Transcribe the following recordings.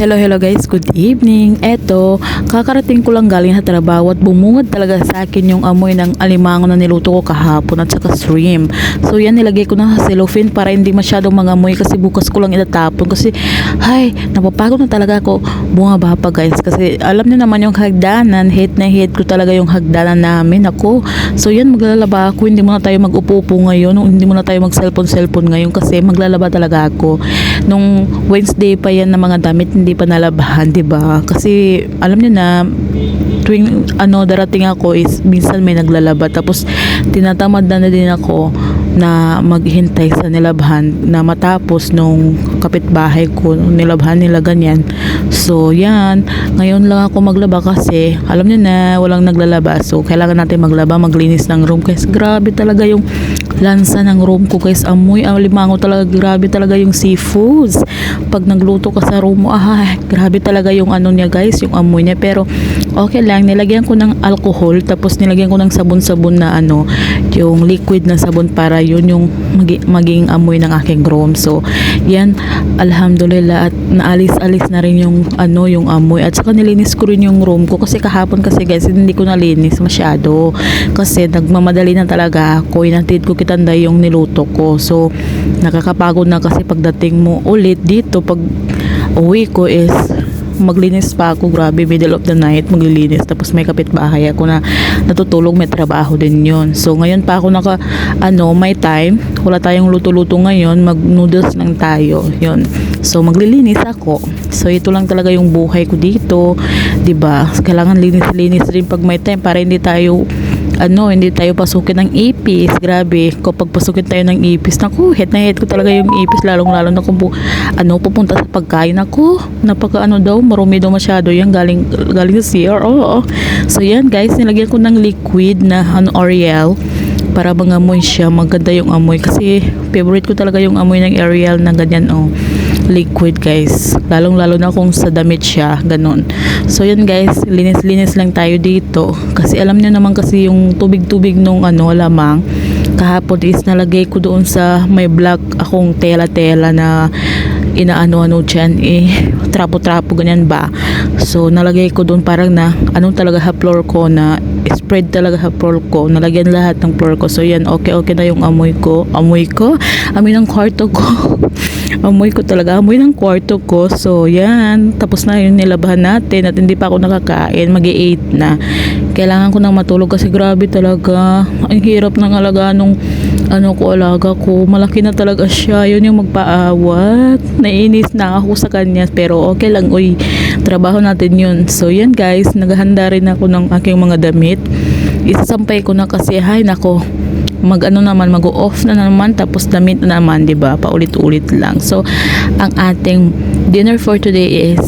Hello, hello guys. Good evening. Eto, kakarating ko lang galing sa trabaho at bumungad talaga sa akin yung amoy ng alimango na niluto ko kahapon at saka shrimp. So yan, nilagay ko na sa cellophane para hindi masyadong mangamoy kasi bukas ko lang itatapon kasi, ay, napapagod na talaga ako bumaba pa guys kasi alam niyo naman yung hagdanan, hate na hate ko talaga yung hagdanan namin ako. So yan, maglalaba ako. Hindi muna tayo mag-upo-upo ngayon. Hindi muna tayo mag-cellphone-cellphone ngayon kasi maglalaba talaga ako. Nung Wednesday pa yan na mga damit hindi pa nalabahan, 'di ba? Kasi alam niyo na tuwing ano darating ako is minsan may naglalaba tapos tinatamad na, na din ako na maghintay sa nilabhan na matapos nung kapitbahay ko nilabhan nila ganyan. So yan. Ngayon lang ako maglaba kasi alam niyo na walang naglalaba. So kailangan natin maglaba maglinis ng room. Kasi grabe talaga yung lansa ng room ko guys. Amoy ang limango talaga. Grabe talaga yung seafoods. Pag nagluto ka sa room mo ah grabe talaga yung ano niya guys yung amoy niya. Pero okay lang. Nilagyan ko ng alcohol tapos nilagyan ko ng sabon-sabon na ano yung liquid na sabon para yun yung magi- maging amoy ng aking room. So yan alhamdulillah at naalis-alis na rin yung ano yung amoy. At saka nilinis ko rin yung room ko kasi kahapon kasi guys hindi ko nalinis masyado. Kasi nagmamadali na talaga ako. Inatid ko kitanda yung niluto ko. So nakakapagod na kasi pagdating mo ulit dito pag uwi ko is maglinis pa ako grabe middle of the night maglilinis tapos may kapitbahay ako na natutulog may trabaho din yon so ngayon pa ako naka ano may time wala tayong luto-luto ngayon mag noodles lang tayo yon so maglilinis ako. So ito lang talaga yung buhay ko dito 'di ba? Kailangan linis-linis rin pag may time para hindi tayo ano, hindi tayo pasukin ng ipis. Grabe, kapag pasukin tayo ng ipis, naku, hit na hit ko talaga yung ipis, lalong-lalo na kung bu- ano, pupunta sa pagkain. Naku, napaka ano daw, marumi daw masyado yan, galing, galing sa CR. Oo, So yan guys, nilagyan ko ng liquid na ano, Ariel para mangamoy siya, maganda yung amoy. Kasi favorite ko talaga yung amoy ng Ariel na ganyan, oh liquid guys. Lalong lalo na kung sa damit siya ganun. So yun guys linis linis lang tayo dito. Kasi alam niyo naman kasi yung tubig tubig nung ano lamang. Kahapon is nalagay ko doon sa may black akong tela tela na inaano-ano dyan eh trapo-trapo ganyan ba. So nalagay ko doon parang na anong talaga ha floor ko na spread talaga ha floor ko. Nalagyan lahat ng floor ko. So yan okay okay na yung amoy ko. Amoy ko? Amoy ng kwarto ko amoy ko talaga amoy ng kwarto ko. So yan. Tapos na yung nilabahan natin at hindi pa ako nakakain. Mag 8 na. Kailangan ko nang matulog kasi grabe talaga. Ang hirap ng alaga nung ano ko alaga ko. Malaki na talaga siya. Yun yung magpaawat. Naiinis na ako sa kanya. Pero okay lang uy. Trabaho natin yun. So yan guys. Naghahanda rin ako ng aking mga damit. Isasampay ko na kasi hay nako mag ano naman mag off na naman tapos damit na naman 'di ba? Paulit-ulit lang. So ang ating dinner for today is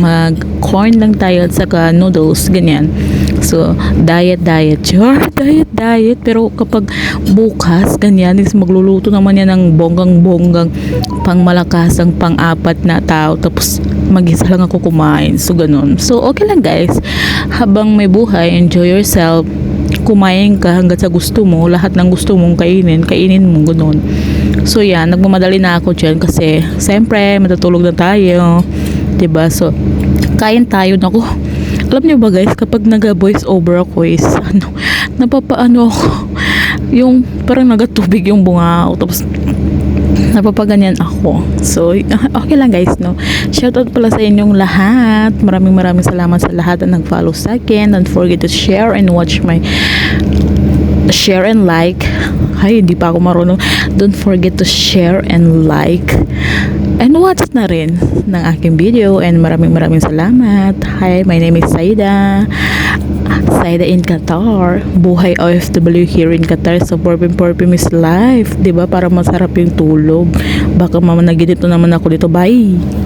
mag corn lang tayo at saka noodles ganyan. So diet diet. Sure diet diet. Pero kapag bukas ganyan is magluluto naman yan ng bonggang bonggang pang malakasang pang apat na tao tapos mag-isa lang ako kumain. So ganun. So okay lang guys. Habang may buhay enjoy yourself kumain ka hanggat sa gusto mo, lahat ng gusto mong kainin, kainin mo, ganun. So, yan, nagmamadali na ako dyan kasi, siyempre, matutulog na tayo. ba So, kain tayo. Naku, alam niyo ba guys, kapag nag-voice over ako is, ano, napapaano ako, yung, parang nagatubig yung bunga ako, tapos, napapaganyan ako. So, okay lang guys, no? Shoutout pala sa inyong lahat. Maraming maraming salamat sa lahat na nag-follow sa akin. Don't forget to share and watch my share and like. Ay, hindi pa ako marunong. Don't forget to share and like and watch na rin ng aking video and maraming maraming salamat. Hi, my name is Saida. Saida in Qatar. Buhay OFW here in Qatar. So, Porpim Porpim is life. ba Para masarap yung tulog. Baka mamanaginip na naman ako dito. Bye!